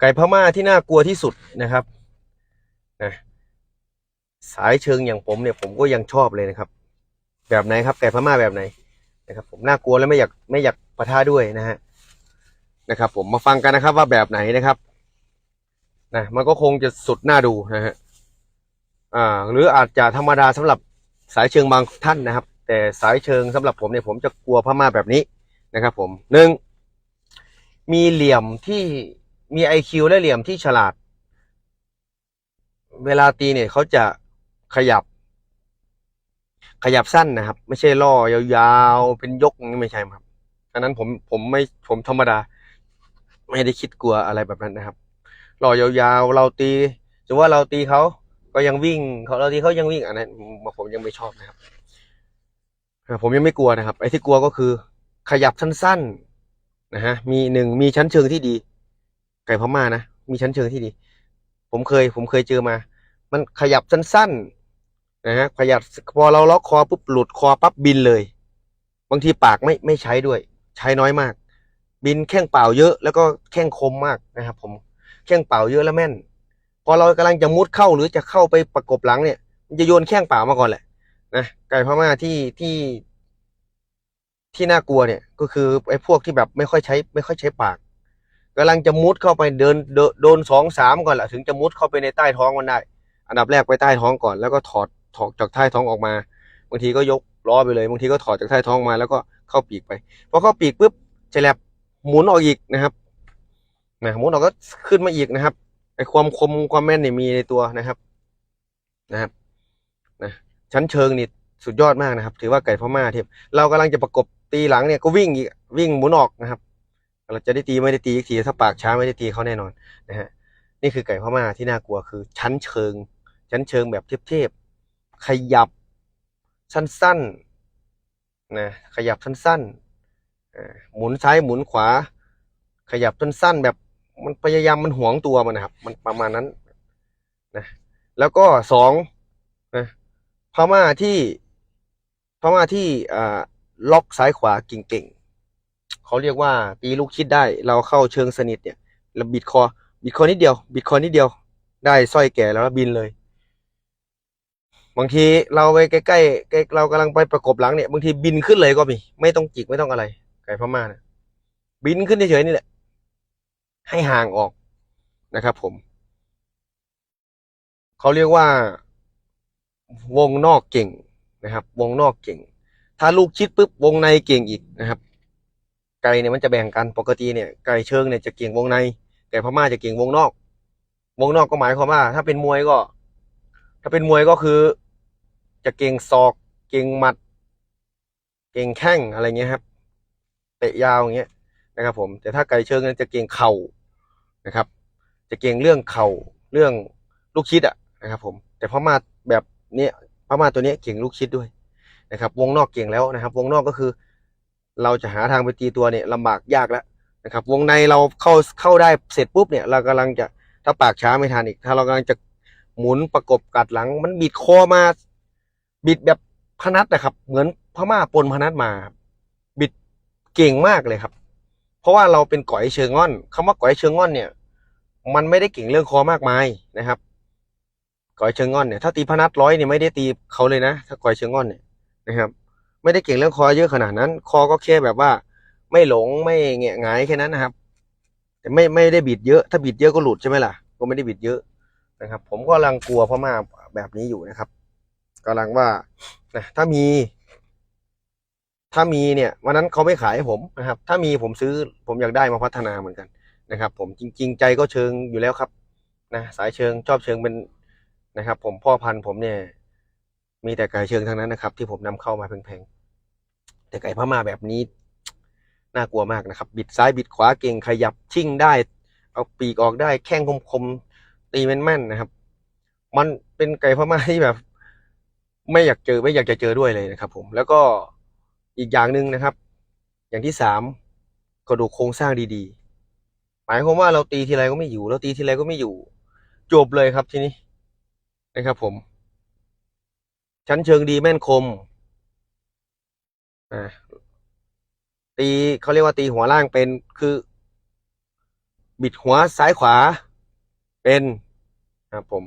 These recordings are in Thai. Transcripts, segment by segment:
ไก่พม่าที่น่ากลัวที่สุดนะครับนะสายเชิงอย่างผมเนี่ยผมก็ยังชอบเลยนะครับ แบบไหนครับไก่พม่าแบบไหนนะครับ ผมน่ากลัวแล้วไม่อยากไม่อยากปะทะด้วยนะฮะนะครับ ผมมาฟังกันนะครับว่าแบบไหนนะครับนะมันก็คงจะสุดน่าดูนะฮะอ่า หรืออาจจะธรรมดาสำหรับสายเชิงบางท่านนะครับ แต่สายเชิงสำหรับผมเนี่ยผมจะกลัวพม่าแบบนี้นะครับ ผมหนึ่งมีเหลี่ยมที่ มีไอคิวและเหลี่ยมที่ฉลาด เวลาตีเนี่ยเขาจะขยับ ขยับสั้นนะครับ ไม่ใช่ล่อยาวๆ เป็นยกนี้ไม่ใช่ครับอันนั้นผมผมไม่ผมธรรมดา ไม่ได้คิดกลัวอะไรแบบนั้นนะครับล่อยาวๆ เราตีสมมติว่าเราตีเขาก็ยังวิ่งเขาเราตีเขายังวิ่งอันนั้นผมยังไม่ชอบนะครับผมยังไม่กลัวนะครับ ไอ้ที่กลัวก็คือ ขยับสั้นๆนะฮะมีหนึ่งมีชั้นเชิงที่ดี ไก่พม่านะมีชั้นเชิงที่ดี ผมเคย ผมเคยเจอมา มันขยับสั้นๆนะฮะขยับพอเราล็อกคอปุ๊บหลุดคอปั๊บบินเลย บางทีปากไม่ไม่ใช้ด้วย ใช้น้อยมาก บินแข้งเปล่าเยอะ แล้วก็แข้งคมมากนะครับผมแข้งเปล่าเยอะแล้วแม่น พอเรากำลังจะมุดเข้าหรือจะเข้าไปประกบหลังเนี่ย มันจะโยนแข้งเปล่ามาก่อนแหละนะไก่พม่าที่ที่ที่น่ากลัวเนี่ยก็คือไอ้พวกที่แบบไม่ค่อยใช้ ไม่ค่อยใช้ปาก กำลังจะมุดเข้าไปเดินโดนสองสามก่อนแหละถึงจะมุดเข้าไปในใต้ท้องมันได้ อันดับแรกไปใต้ท้องก่อนแล้วก็ถอดถอดจากใต้ท้องออกมาบางทีก็ยกล้อไปเลยบางทีก็ถอดจากใต้ท้องมาแล้วก็เข้าปีกไปพอเข้าปีกปุ๊บจะแลบหมุนออกอีกนะครับนะหมุนออกก็ขึ้นมาอีกนะครับไอความคมความแม่นเนี่ยมีในตัวนะครับนะครับนะชั้นเชิงนี่สุดยอดมากนะครับ ถือว่าไก่พม่าเทียบเรากำลังจะประกบตีหลังเนี่ยก็วิ่งอีกวิ่งหมุนออกนะครับ เราจะได้ตีไม่ได้ตีอีกทีถ้าปากช้าไม่ได้ตีเขาแน่นอนนะฮะนี่คือไก่พม่าที่น่ากลัวคือ ชั้นเชิง ชั้นเชิงแบบเทพๆขยับสั้นๆนะขยับสั้นๆหมุนซ้ายหมุนขวา ขยับสั้นๆแบบมันพยายามมันหวงตัวมันนะครับ มันประมาณนั้นนะแล้วก็สองนะพม่าที่พม่าที่อ่าล็อกซ้ายขวาเก่ง เขาเรียกว่าตีลูกคิดได้ เราเข้าเชิงสนิทเนี่ยเราบิดคอ บิดคอนิดเดียว บิดคอนิดเดียว ได้สร้อยแก่แล้วบินเลย บางทีเราไปใกล้ๆใกล้เรากำลังไปประกบหลังเนี่ยบางทีบินขึ้นเลยก็มี ไม่ต้องจิกไม่ต้องอะไร ไก่พม่านะบินขึ้นเฉยๆนี่แหละ ให้ห่างออกนะครับ ผมเขาเรียกว่า วงนอกเก่งนะครับ วงนอกเก่ง ถ้าลูกชิดปุ๊บวงในเก่งอีกนะครับ ไก่เนี่ยมันจะแบ่งกันปกติเนี่ยไก่เชิงเนี่ยจะเก่งวงในไก่พม่าจะเก่งวงนอก วงนอกก็หมายความว่า ถ้าเป็นมวยก็ ถ้าเป็นมวยก็คือ จะเก่งศอก เก่งหมัด เก่งแข้งอะไรเงี้ยครับเตะยาวอย่างเงี้ยนะครับ ผม แต่ถ้าไก่เชิงเนี่ยจะเก่งเข่านะครับ จะเก่งเรื่องเข่าเรื่องลูกชิดอะนะครับ ผม แต่พม่าแบบเนี้ยพม่าตัวนี้เก่งลูกชิดด้วยนะครับ วงนอกเก่งแล้วนะครับ วงนอกก็คือ เราจะหาทางไปตีตัวเนี่ยลำบากยากแล้วนะครับ วงในเราเข้าเข้าได้เสร็จปุ๊บเนี่ยเรากำลังจะถ้าปากช้าไม่ทันอีก ถ้าเรากำลังจะหมุนประกบกัดหลัง มันบิดคอมา บิดแบบพนัดนะครับ เหมือนพม่าปนพนัดมา บิดเก่งมากเลยครับ เพราะว่าเราเป็นก๋อยเชิงง่อนคำว่าก๋อยเชิงง่อนเนี่ย มันไม่ได้เก่งเรื่องคอมากมายนะครับก๋อยเชิงง่อนเนี่ยถ้าตีพนัดร้อยเนี่ยไม่ได้ตีเขาเลยนะ ถ้าก๋อยเชิงง่อนเนี่ยนะครับ ไม่ได้เก่งเรื่องคอเยอะขนาดนั้น คอก็แค่แบบว่า ไม่หลงไม่แงะหงายแค่นั้นนะครับ แต่ไม่ไม่ได้บิดเยอะ ถ้าบิดเยอะก็หลุดใช่ไหมล่ะ ก็ไม่ได้บิดเยอะนะครับ ผมก็กำลังกลัวพม่าแบบนี้อยู่นะครับกำลังว่านะถ้ามี ถ้ามีเนี่ยวันนั้นเขาไม่ขายให้ผมนะครับ ถ้ามีผมซื้อผมอยากได้มาพัฒนาเหมือนกันนะครับ ผมจริง ๆ ใจก็เชิงอยู่แล้วครับนะสายเชิงชอบเชิงเป็นนะครับ ผมพ่อพันธุ์ผมเนี่ยมีแต่ไก่เชิงทั้งนั้นนะครับ ที่ผมนำเข้ามาแพงๆ แต่ไก่พม่าแบบนี้ น่ากลัวมากนะครับ บิดซ้ายบิดขวาเก่งขยับชิ่งได้ เอาปีกออกได้แข้งคมๆตีแม่นๆนะครับ มันเป็นไก่พม่าที่แบบ ไม่อยากเจอไม่อยากจะเจอด้วยเลยนะครับ ผมแล้วก็อีกอย่างหนึ่งนะครับ อย่างที่สามกระดูกโครงสร้างดีๆ หมายความว่าเราตีทีไรก็ไม่อยู่ เราตีทีไรก็ไม่อยู่ จบเลยครับทีนี้นะครับผม ชั้นเชิงดีแม่นคม อ่าตีเขาเรียกว่าตีหัวล่างเป็นคือ บิดหัวซ้ายขวา เป็นนะครับผม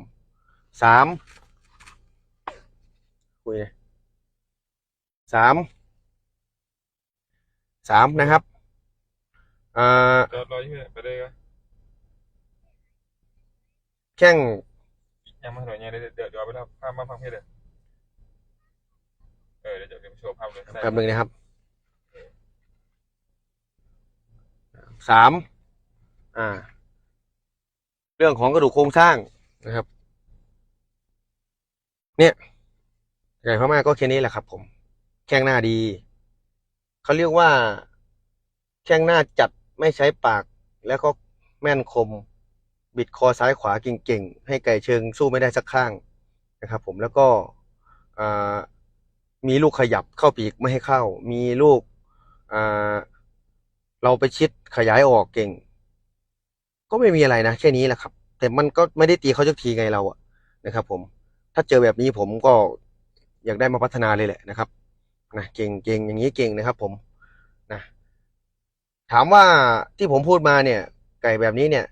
สามคุยเลยสามสามนะครับอ่ารอรอที่ไปเลยก็แข้งยังไม่ถอยยังเดี๋ยวเดี๋ยวเดี๋ยวไปทำภาพมาฟังเพลงเลย เออเดี๋ยวเดี๋ยวโชว์ภาพเลยแป๊บหนึ่งนะครับสามอ่า เรื่องของกระดูกโครงสร้างนะครับ เนี่ยไก่พม่าก็แค่นี้แหละครับ ผม แข้งหน้าดี เขาเรียกว่า แข้งหน้าจัดไม่ใช้ปาก แล้วก็แม่นคม บิดคอซ้ายขวาเก่งๆ ให้ไก่เชิงสู้ไม่ได้สักข้างนะครับ ผมแล้วก็อ่า มีลูกขยับเข้าปีกไม่ให้เข้า มีลูกเราไปชิดขยายออกเก่ง ก็ไม่มีอะไรนะแค่นี้แหละครับ แต่มันก็ไม่ได้ตีเขาสักทีไงเราอะนะครับ ผม ถ้าเจอแบบนี้ผมก็อยากได้มาพัฒนาเลยแหละนะครับนะเก่งเก่งอย่างนี้เก่งนะครับ ผมนะถามว่าที่ผมพูดมาเนี่ย ไก่แบบนี้เนี่ย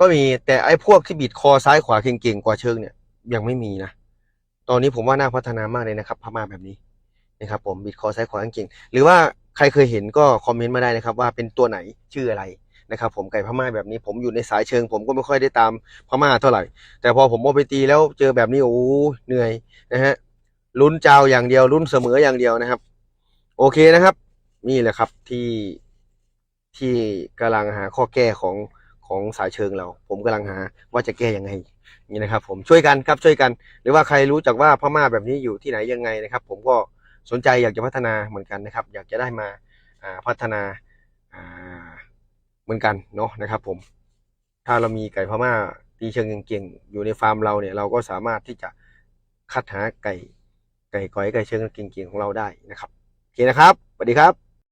ก็มีแต่ไอ้พวกที่บิดคอซ้ายขวาเก่งๆกว่าเชิงเนี่ย ยังไม่มีนะ ตอนนี้ผมว่าน่าพัฒนามากเลยนะครับพม่าแบบนี้นะครับ ผมบิดคอซ้ายขวาเก่งหรือว่าใครเคยเห็นก็คอมเมนต์มาได้นะครับ ว่าเป็นตัวไหนชื่ออะไรนะครับ ผมไก่พม่าแบบนี้ผมอยู่ในสายเชิง ผมก็ไม่ค่อยได้ตามพม่าเท่าไหร่ แต่พอผมเอาไปตีแล้วเจอแบบนี้โอ้โหเหนื่อยนะฮะลุ้นเจ้าอย่างเดียวลุ้นเสมออย่างเดียวนะครับ โอเคนะครับ นี่แหละครับที่ที่กำลังหาข้อแก้ของ ของสายเชิงเรา ผมกำลังหาว่าจะแก้ยังไงนี่นะครับ ผมช่วยกันครับช่วยกัน หรือว่าใครรู้จักว่าพม่าแบบนี้อยู่ที่ไหนยังไงนะครับ ผมก็สนใจอยากจะพัฒนาเหมือนกันนะครับ อยากจะได้มาพัฒนาอ่าเหมือนกันเนาะนะครับ ผม ถ้าเรามีไก่พม่าตีเชิงเก่งๆอยู่ในฟาร์มเราเนี่ย เราก็สามารถที่จะคัดหาไก่ไก่ก้อยไก่เชิงเก่งๆของเราได้นะครับโอเคนะครับสวัสดีครับ